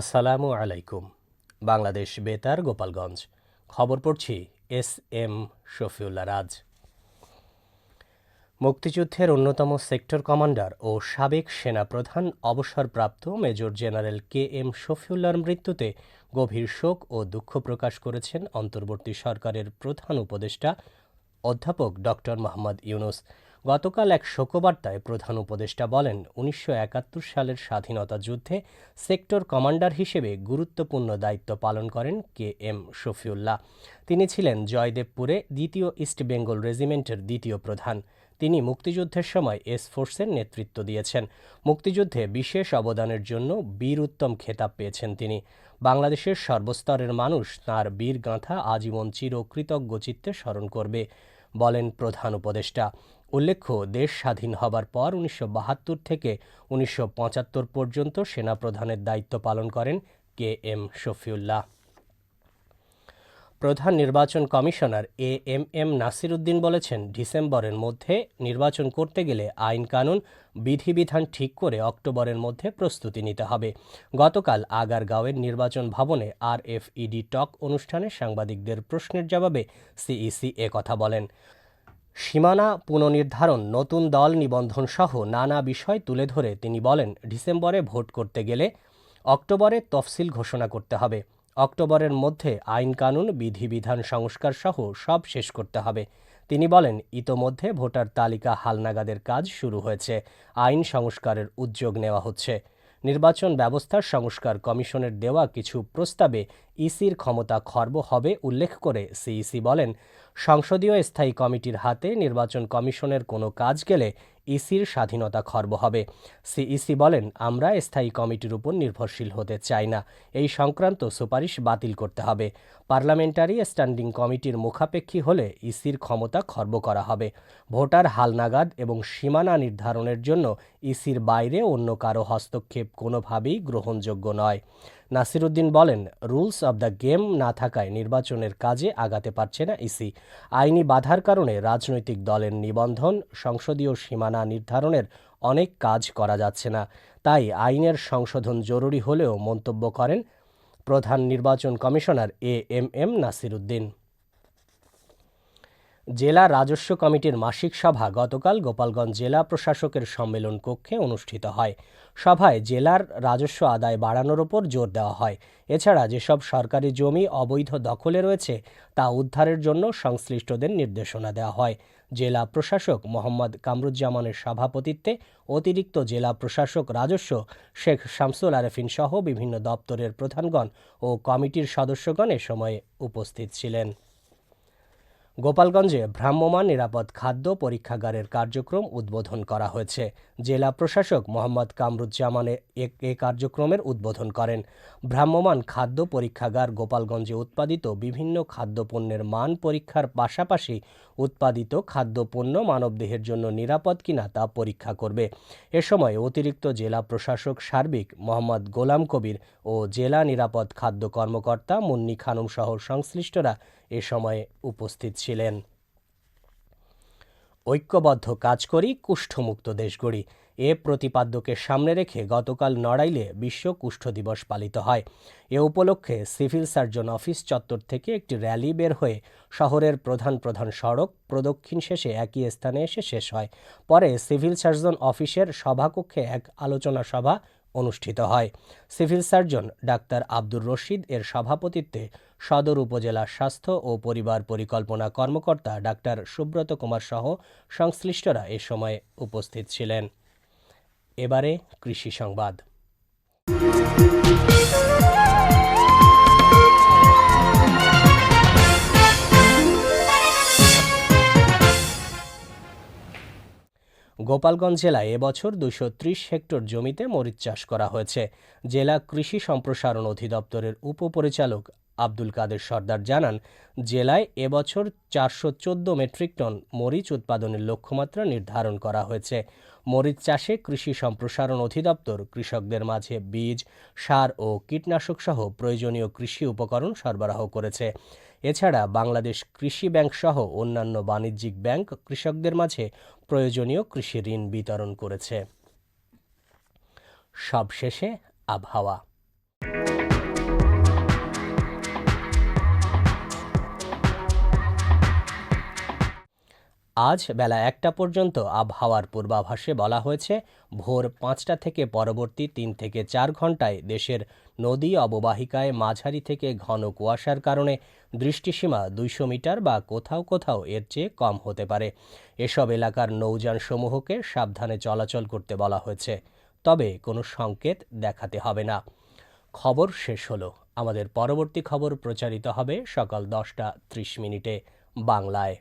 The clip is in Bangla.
আসসালামু আলাইকুম, বাংলাদেশ বেতার, গোপালগঞ্জ। খবর পড়ছি এস এম শফিউল্লা রাজ। মুক্তিযুদ্ধের অন্যতম সেক্টর কমান্ডার ও সাবেক সেনাপ্রধান অবসরপ্রাপ্ত মেজর জেনারেল কে এম শফিউল্লার মৃত্যুতে গভীর শোক ও দুঃখ প্রকাশ করেছেন অন্তর্বর্তী সরকারের প্রধান উপদেষ্টা অধ্যাপক ডক্টর মোহাম্মদ ইউনুস। গতকাল এক শোকবার্তায় প্রধান উপদেষ্টা বলেন, উনিশশো একাত্তর সালের স্বাধীনতা যুদ্ধে সেক্টর কমান্ডার হিসেবে গুরুত্বপূর্ণ দায়িত্ব পালন করেন কে এম শফিউল্লাহ। তিনি ছিলেন জয়দেবপুরে দ্বিতীয় ইস্ট বেঙ্গল রেজিমেন্টের দ্বিতীয় প্রধান। তিনি মুক্তিযুদ্ধের সময় এস ফোর্সের নেতৃত্ব দিয়েছেন। মুক্তিযুদ্ধে বিশেষ অবদানের জন্য বীর উত্তম খেতাব পেয়েছেন তিনি। বাংলাদেশের সর্বস্তরের মানুষ তাঁর বীর গাঁথা আজীবন চিরকৃতজ্ঞ চিত্তে স্মরণ করবে, বলেন প্রধান উপদেষ্টা। উল্লেখ্য, দেশ স্বাধীন হবার পর উনিশশো বাহাত্তর থেকে উনিশশো পঁচাত্তর পর্যন্ত সেনাপ্রধানের দায়িত্ব পালন করেন কে এম শফিউল্লাহ। প্রধান নির্বাচন commissioner A M M Nasir Uddin বলেছেন, ডিসেম্বরের মধ্যে নির্বাচন করতে গেলে আইন কানুন, বিধিবিধান ঠিক করে অক্টোবরের মধ্যে প্রস্তুতি নিতে হবে। গতকাল আগারগাঁওয়ের নির্বাচন ভবনে আর এফ ইডি টক অনুষ্ঠানে সাংবাদিকদের প্রশ্নের জবাবে সিইসি কথা বলেন। সীমানা পুনর্নির্ধারণ, নতুন দল নিবন্ধন সহ নানা বিষয় তুলে ধরে তিনি বলেন, ডিসেম্বরে ভোট করতে গেলে অক্টোবরে তফসিল ঘোষণা করতে হবে। অক্টোবরের মধ্যে আইন কানুন, বিধিবিধান সংস্কার সহ সব শেষ করতে হবে। তিনি বলেন, ইতোমধ্যে ভোটার তালিকা হালনাগাদের কাজ শুরু হয়েছে। আইন সংস্কারের উদ্যোগ নেওয়া হচ্ছে। নির্বাচন ব্যবস্থার সংস্কার কমিশনের দেওয়া কিছু প্রস্তাবে ইসির ক্ষমতা খর্ব হবে, উল্লেখ করে সিইসি বলেন সংসদীয় স্থায়ী কমিটির হাতে নির্বাচন কমিশনের কোনো কাজ গেলে ইসির স্বাধীনতা খর্ব হবে। সিইসি বলেন, আমরা স্থায়ী কমিটির উপর নির্ভরশীল হতে চাই না। এই সংক্রান্ত সুপারিশ বাতিল করতে হবে। পার্লামেন্টারি স্ট্যান্ডিং কমিটির মুখাপেক্ষী হলে ইসির ক্ষমতা খর্ব করা হবে। ভোটার হালনাগাদ এবং সীমানা নির্ধারণের জন্য ইসির বাইরে অন্য কারও হস্তক্ষেপ কোনোভাবেই গ্রহণযোগ্য নয়। নাসিরুদ্দিন বলেন, রুলস অব দ্য গেম না থাকায় নির্বাচনের কাজে আগাতে পারছে না ইসি। আইনি বাধার কারণে রাজনৈতিক দলের নিবন্ধন, সংসদীয় সীমানা নির্ধারণের অনেক কাজ করা যাচ্ছে না। তাই আইনের সংশোধন জরুরি হলেও মন্তব্য করেন প্রধান নির্বাচন commissioner A M M Nasiruddin. জেলা রাজস্ব কমিটির মাসিক সভা গতকাল গোপালগঞ্জ জেলা প্রশাসকের সম্মেলন কক্ষে অনুষ্ঠিত হয়। সভায় জেলার রাজস্ব আদায় বাড়ানোর ওপর জোর দেওয়া হয়। এছাড়া যেসব সরকারি জমি অবৈধ দখলে রয়েছে, তা উদ্ধারের জন্য সংশ্লিষ্টদের নির্দেশনা দেওয়া হয়। জেলা প্রশাসক মোহাম্মদ কামরুজ্জামানের সভাপতিত্বে অতিরিক্ত জেলা প্রশাসক রাজস্ব শেখ শামসুল আরেফিন সহ বিভিন্ন দপ্তরের প্রধানগণ ও কমিটির সদস্যগণ এ সময় উপস্থিত ছিলেন। গোপালগঞ্জে ভ্রাম্যমাণ নিরাপদ খাদ্য পরীক্ষাগারের কার্যক্রম উদ্বোধন করা হয়েছে। জেলা প্রশাসক মোহাম্মদ কামরুজ্জামান এ কার্যক্রমের উদ্বোধন করেন। ভ্রাম্যমাণ খাদ্য পরীক্ষাগার গোপালগঞ্জে উৎপাদিত বিভিন্ন খাদ্যপণ্যের মান পরীক্ষার পাশাপাশি উৎপাদিত খাদ্যপণ্য মানবদেহের জন্য নিরাপদ কিনা তা পরীক্ষা করবে। এ সময় অতিরিক্ত জেলা প্রশাসক সার্বিক মোহাম্মদ গোলাম কবির ও জেলা নিরাপদ খাদ্য কর্মকর্তা মুন্নি খানুম সহ সংশ্লিষ্টরা এ সময় উপস্থিত ছিলেন। ঐক্যবদ্ধ কাজ করি, কুষ্ঠমুক্ত দেশ গড়ি। এ প্রতিপাদ্যকে সামনে রেখে গতকাল নড়াইলে বিশ্ব কুষ্ঠ দিবস পালিত হয়। এ উপলক্ষে সিভিল সার্জন অফিস চত্বর থেকে একটি র্যালি বের হয়ে শহরের প্রধান প্রধান সড়ক প্রদক্ষিণ শেষে একই স্থানে এসে শেষ হয়। পরে সিভিল সার্জন অফিসের সভাকক্ষে এক আলোচনা সভা অনুষ্ঠিত হয়। Civil surgeon doctor Abdur Rashid এর সভাপতিত্বে সদর উপজেলা স্বাস্থ্য ও পরিবার পরিকল্পনা কর্মকর্তা ডাক্তার সুব্রত কুমার সহ সংশ্লিষ্টরা এ সময় উপস্থিত ছিলেন। এবারে কৃষি সংবাদ। গোপালগঞ্জ জেলায় এবছর দুশো ত্রিশ হেক্টর জমিতে মরিচ চাষ করা হয়েছে। জেলা কৃষি সম্প্রসারণ অধিদপ্তরের উপপরিচালক আব্দুল কাদের সর্দার জানান, জেলায় এবছর চারশো চোদ্দ মেট্রিক টন মরিচ উৎপাদনের লক্ষ্যমাত্রা নির্ধারণ করা হয়েছে। মরিচ চাষে কৃষি সম্প্রসারণ অধিদপ্তর, কৃষকদের মাঝে বীজ, সার ও কীটনাশক সহ প্রয়োজনীয় কৃষি উপকরণ সরবরাহ করেছে। এছাড়া বাংলাদেশ কৃষি ব্যাংক সহ অন্যান্য বাণিজ্যিক ব্যাংক কৃষকদের মাঝে প্রয়োজনীয় কৃষি ঋণ বিতরণ করেছে। সবশেষে আবহাওয়া। আজ বেলা একটা পর্যন্ত আবহাওয়ার পূর্বাভাসে বলা হয়েছে, ভোর পাঁচটা থেকে পরবর্তী তিন থেকে চার ঘন্টায় দেশের নদী অববাহিকায় মাঝারি থেকে ঘন কুয়াশার কারণে দৃষ্টিসীমা দুইশো মিটার বা কোথাও কোথাও এর চেয়ে কম হতে পারে। এসব এলাকার নৌযান সমূহকে সাবধানে চলাচল করতে বলা হয়েছে। তবে কোনো সংকেত দেখাতে হবে না। খবর শেষ হলো। আমাদের পরবর্তী খবর প্রচারিত হবে সকাল দশটা ত্রিশ মিনিটে বাংলায়।